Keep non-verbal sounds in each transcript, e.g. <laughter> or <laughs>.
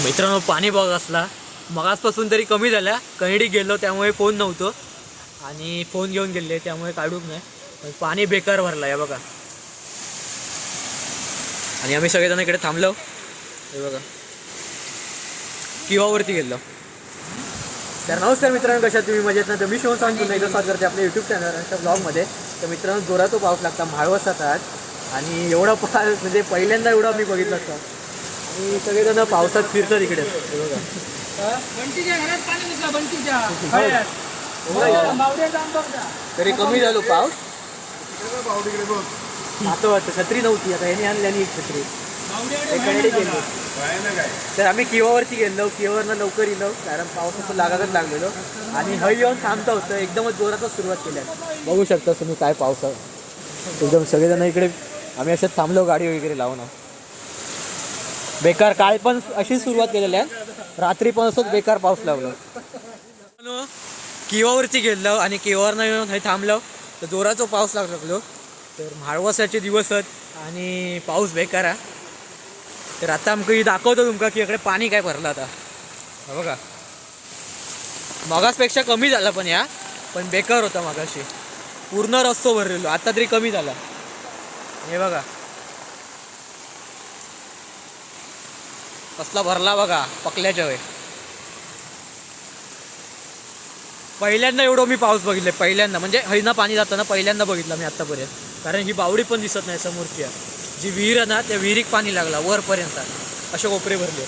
तर मित्रांनो पाणी बघ असला. मगासपासून तरी कमी झाल्या कनेडी गेलो त्यामुळे फोन नव्हतो. आणि फोन घेऊन गेले त्यामुळे काढूक नाही. पण पाणी बेकार भरला आहे बघा. आणि आम्ही सगळेजण इकडे थांबलो. हे बघा. किवावरती गेलो. तर नमस्कार मित्रांनो कशा तुम्ही मजेत ना? तर मी शिवण सांग पुन्हा एकदा स्वागत करते आपल्या यूट्यूब चॅनलच्या ब्लॉगमध्ये तर मित्रांनो जोरात तो पाऊस लागता माळवसात आज आणि एवढा पाऊस म्हणजे पहिल्यांदा एवढा मी बघितला असता. आणि सगळेजण पावसात फिरतात इकडे. हे बघा. बंटीच्या घरात पाणी घुसलं बंटीच्या हो. तरी कमी झालो पाऊस. आता वाटतं छत्री नव्हती. आता याने आणली आणि एक छत्री. एकडे गेलो. तर आम्ही किवावरती गेलो. किवावरनं लवकर येलो कारण पाऊस असं लागायच लागलेलो. आणि हय येऊन थांबता होतं. एकदमच जोरातच सुरुवात केल्या बघू शकता तुम्ही काय पाऊस आहे एकदम सगळेजण इकडे आम्ही असेच थांबलो गाडी वगैरे लावून. बेकार काल पण अशी सुरुवात केलेली आहे. रात्री पण असंच बेकार पाऊस लागलो किवावरती गेलो आणि किवावरनं येऊन हे थांबलो. तर जोराचा पाऊस लागू लागलो तर म्हाळवासाचे दिवस आहेत आणि पाऊस बेकार आहे. तर आता आमका दाखवतो तुमका की इकडे पाणी काय भरलं आता. बघा. मगासपेक्षा कमी झाला पण या. पण बेकार होता मगाशी. पूर्ण रस्तो भरलेलो. आता तरी कमी झाला. हे बघा. कसला भरला बघा पकल्याच्या वेळ. पहिल्यांदा एवढं मी पाऊस बघितले पहिल्यांदा. म्हणजे हैना पाणी जाताना पहिल्यांदा बघितलं मी आतापर्यंत कारण ही बावडी पण दिसत नाही समोरची. आहे. जी विहीर आहे ना त्या विहिरीक पाणी लागला वरपर्यंत. असे कोपरे भरले.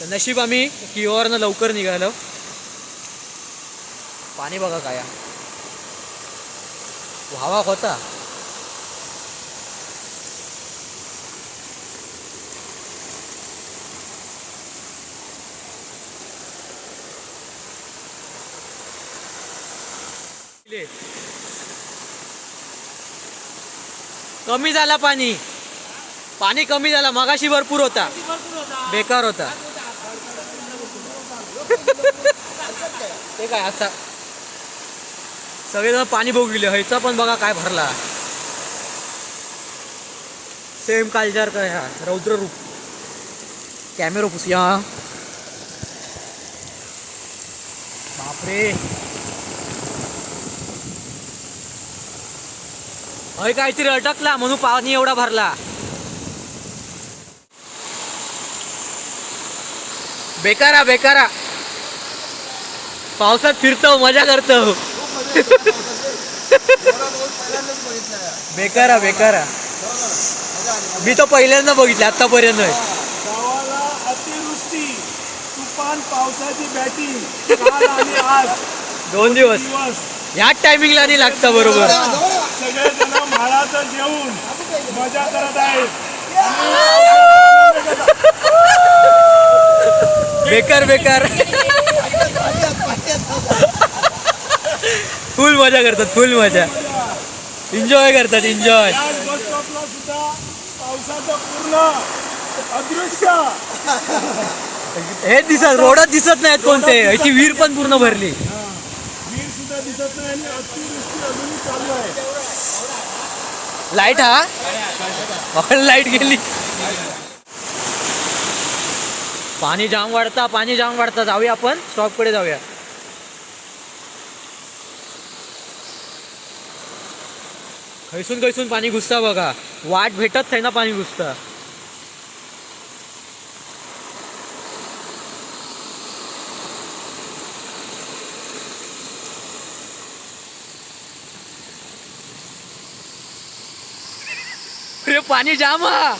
तर नशीब आम्ही किओवरनं लवकर निघालो. पाणी बघा काय आहे. व्हावा होता. कमी झाला पाणी. पाणी कमी झाला मगाशी भरपूर होता. बेकार होता. ते काय असा सगळेजण पाणी बघितले ह्याचा पण बघा काय भरला. सेम कालजार काय हा? रौद्र रूप. कॅमेरो पुसूया बापरे. हय काहीतरी अटकला म्हणून पाणी एवढा भरला. बेकारा बेकारा. पावसात फिरतो मजा करतो. बेकारा बेकारा. मी तो पहिल्यांदा बघितलं आतापर्यंत गावाला अतिवृष्टी तुफान पावसाची बॅटिंग काल आणि आज. दोन दिवस. दिवस. ह्याच टायमिंगला नाही लागतं बरोबर. सगळेजण म्हाळाचं जेवून मजा करत आहेत. बेकार बेकार. फुल मजा करतात फुल मजा. एन्जॉय करतात एन्जॉय याच बस स्टॉपला सुद्धा पावसाचं पूर्ण अदृश्य. हे दिसत रोडच दिसत नाहीत कोणते. ह्याची विहीर पण पूर्ण भरली वीर सुद्धा दिसत नाही आणि अतिवृष्टी अजूनही चालू आहे लाइट हा? लाइट गेली पाणी जाम वाढता पाणी जाम वाढता. जाऊया आपण. स्टॉपकडे जाऊया. खैसून खैसून पाणी घुसता बघा. वाट भेटत नाही ना पाणी घुसता. पाणी जाम हा.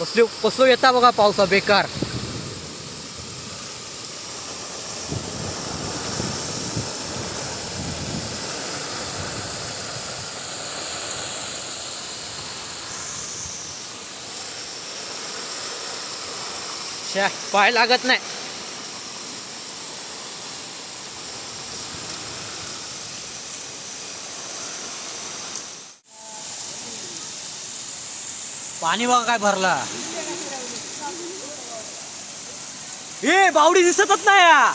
कसलो येता बघा पावसा बेकार. पाय लागत नाही. पाणी बघा काय भरला. ए बावडी दिसतच नाही या.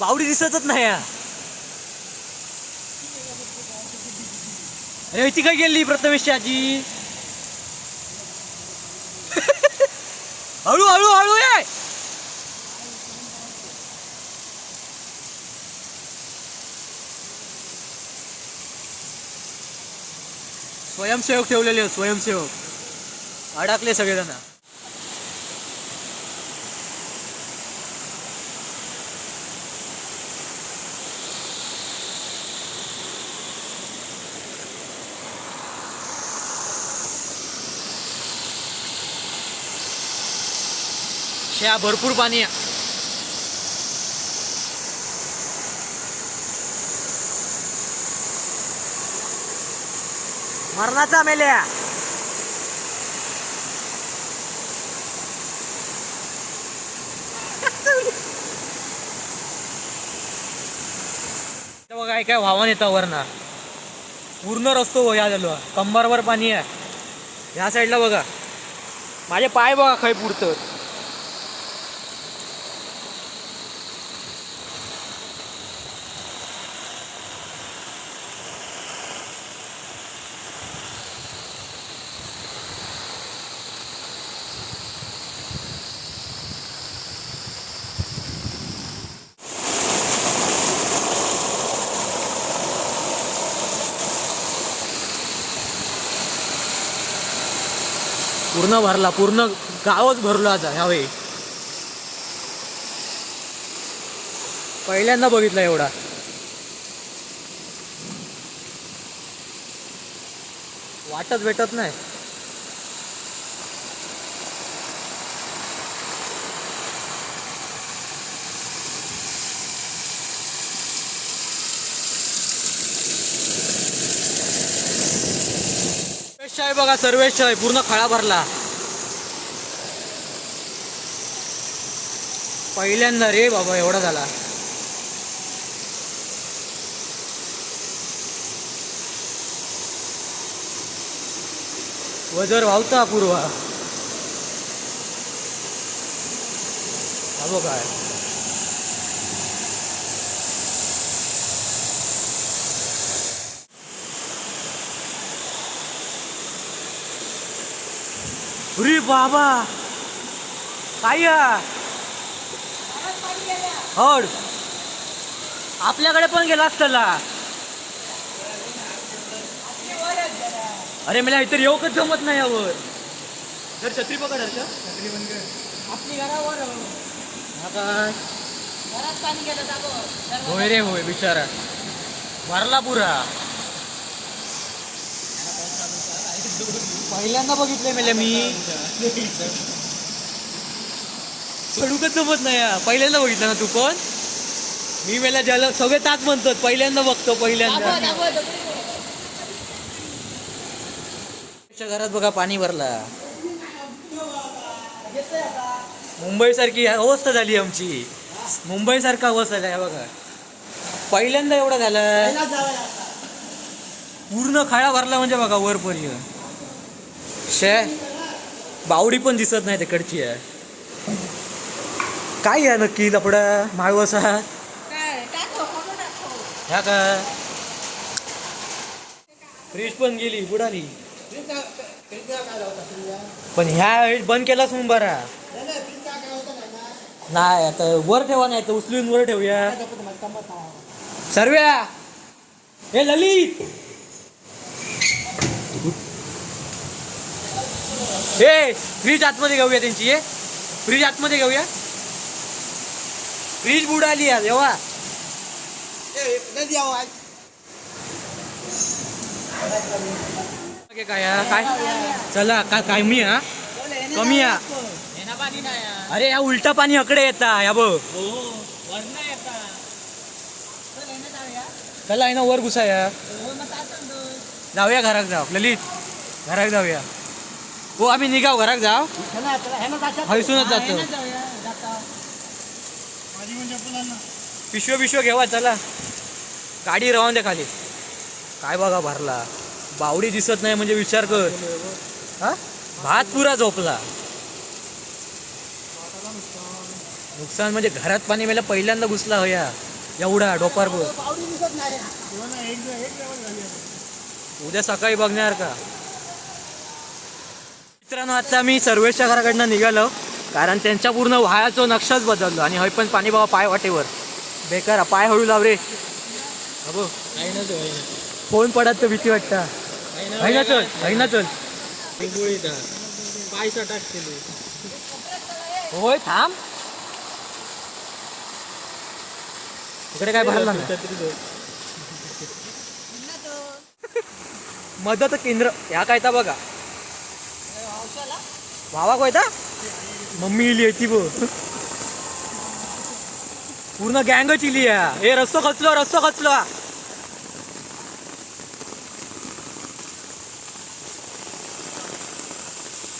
बावडी दिसतच नाही या. अरे ती काय गेली प्रथमेशची आजी? <laughs> हळू हळू हळू ये स्वयंसेवक ठेवलेले आहेत, स्वयंसेवक. अडकले सगळेजण. भरपूर पाणी आहे. मरणाचा मेल्या. बघा काय काय वाहन येतं वरना. पूर्ण रस्तो हो या झालो कंबरवर पाणी आहे. ह्या साईडला बघा. माझे पाय बघा खय पुरतं पूर्ण भरला पूर्ण गावच भरलो आता ह्यावेळी पहिल्यांदा बघितला एवढा. वाटत भेटत नाही. आहे बघा सर्वेश आहे. पूर्ण खळा भरला. पहिल्यांदा रे बाबा एवढा झाला. वजर वावता पूर्वा हवं काय अरे बाबा काय या? हड. आपल्याकडे पण गेला असतला अरे मला इतर येऊकच जमत नाही यावर. जर छत्री पकड. आपली घरावर. काय घरात पाणी गेलं जागो होय रे होय बिचारा. भरला पुरा. पहिल्यांदा बघितलंय मेल्या मी. चढूकच जमत नाही हा. पहिल्यांदा बघितलं ना तू पण? मी मेल्या ज्याला सगळे ताच म्हणतात पहिल्यांदा बघतो पहिल्यांदा. च्या घरात बघा पाणी भरला. मुंबई सारखी अवस्था झाली आमची. मुंबई सारखा अवस्था झाली बघा. पहिल्यांदा एवढं झालं. पूर्ण खाळा भरला म्हणजे बघा वरपर्यंत. शे बावडी पण दिसत नाही तिकडची आहे काय आहे नक्की लपडा माळवसा? ह्या का? फ्रीज पण गेली बुडाली. पण ह्या वेळेस बंद केलाच म्हणून बरा. नाही आता वर ठेवा नाही तर उचलून वर ठेवूया. सर्व्या! हे ललित! हे फ्रीज आतमध्ये घेऊया त्यांची हे. फ्रीज आतमध्ये घेऊया. फ्रीज बुडाली आज एव्हा काय काय हा? काय? चला काय काय मी हा? कमी या अरे या उलटा पाणी हकडे येता या बघ. चला आहे ना वर घुसा या जाऊया घरात जाऊ ललित. घरात जाऊया. हो आम्ही निघाव घरात जाऊ. हयसूनच जातो. पिशव पिशव घेवा चला. गाडी राहून दे खाली. काय बघा भरला. बावडी दिसत नाही म्हणजे विचार कर. हा? भात पुरा झोपला. नुकसान म्हणजे घरात पाणी मेला पहिल्यांदा घुसला होया एवढा डोपार बघ उद्या सकाळी बघणार का? मित्रांनो आता मी सर्वेच्या घराकडनं निघालो. कारण त्यांच्या पूर्ण व्हायाचा नक्षाच बदललो आणि हय पण पाणी बाबा पाय वाटेवर. बेकार पाय हळू लाव रे. अबो फोन पडत तर भीती वाटता. है चल है चल. होय थांब. इकडे काय भरला मदत केंद्र ह्या काय बघा. भावा कोयता? मम्मी इली येते बो पूर्ण गँगच इली आहे. हे रस्तो खचलो रस्तो खचलो.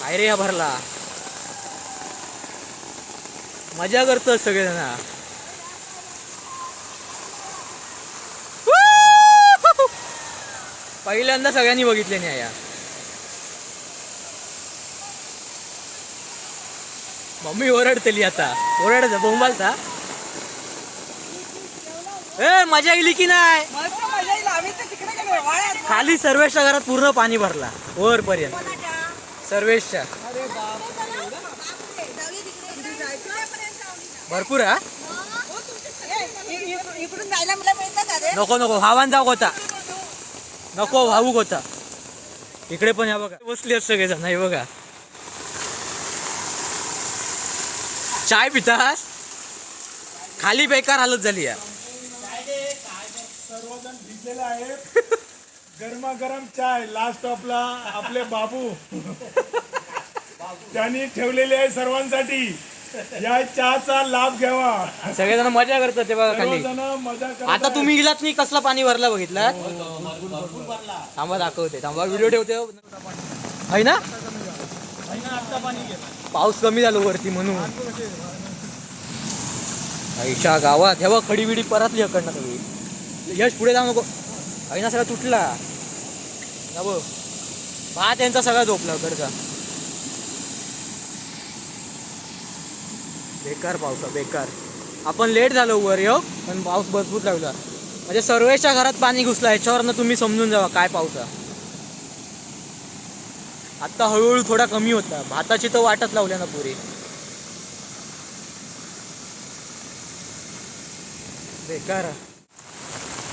काय रे या भरला? मजा करतो सगळेजण. पहिल्यांदा सगळ्यांनी बघितले नाही या. मम्मी ओरडतेली आता. ओरडत बोंबालता ए मजा येईल की नाही? खाली सर्वेशच्या घरात पूर्ण पाणी भरला वर पर्यंत सर्वेशच्या भरपूर हा? नको नको भावान जाऊ होता. नको भाऊक होता. इकडे पण या बघा. बसली असत सगळेजण हे बघा. चाय पितास खाली बेकार हालत झाली या सर्वजण भिजलेले आहेत गरमागरम चाय लास्ट स्टॉपला आपले बाबू. त्यांनी ठेवलेले आहे सर्वांसाठी. या चहाचा लाभ घ्यावा. सगळेजण मजा करतात ते बघा खाली. सर्वजण मजा करत आता तुम्ही गेलात नाही कसला पाणी भरला बघितला थांबा दाखवते थांबा व्हिडिओ ठेवते. ना? पाऊस कमी झालो वरती म्हणून. ऐशा गावात हेवा खडीबिडी खडी बिडी परतली अकडनं सगळी. यश पुढे जाऊ नको. ऐना सगळा तुटला. बघ. पहा त्यांचा सगळा झोपला अकडचा बेकार पावसा बेकार. आपण लेट झालो वर यो पण पाऊस भरपूर लागला. म्हणजे सर्वेच्या घरात पाणी घुसलं याच्यावरनं तुम्ही समजून जावा काय पाऊस आहे. आत्ता हळूहळू थोडा कमी होता. भाताची तर वाटच लावल्या ना पुरी. बेकार.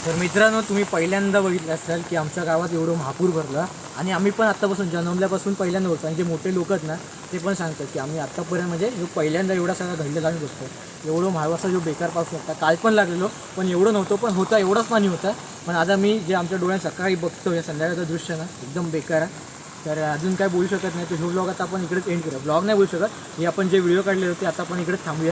तर मित्रांनो तुम्ही पहिल्यांदा बघितलं असाल की आमच्या गावात एवढं महापूर भरलं. आणि आम्ही पण आत्तापासून जन्मल्यापासून पहिल्यांदा बघतो आणि जे मोठे लोक आहेत ना ते पण सांगतात की आम्ही आत्तापर्यंत म्हणजे जो पहिल्यांदा एवढा सगळा घडलेला आम्ही बघतो एवढं महावासा जो बेकार पाऊस लागता काल पण लागलेलो. पण एवढं नव्हतं पण होता एवढंच पाणी होतं. पण आता मी जे आमच्या डोळ्यात सकाळी बघतो या संध्याकाळचं दृश्य ना एकदम बेकार आहे. तर अजून काय बोलू शकत नाही. तर ह्यो ब्लॉग आता आपण इकडेच एंड करूया. ब्लॉग नाही बोलू शकत. हे आपण जे व्हिडिओ काढले होते आता आपण इकडेच थांबूया.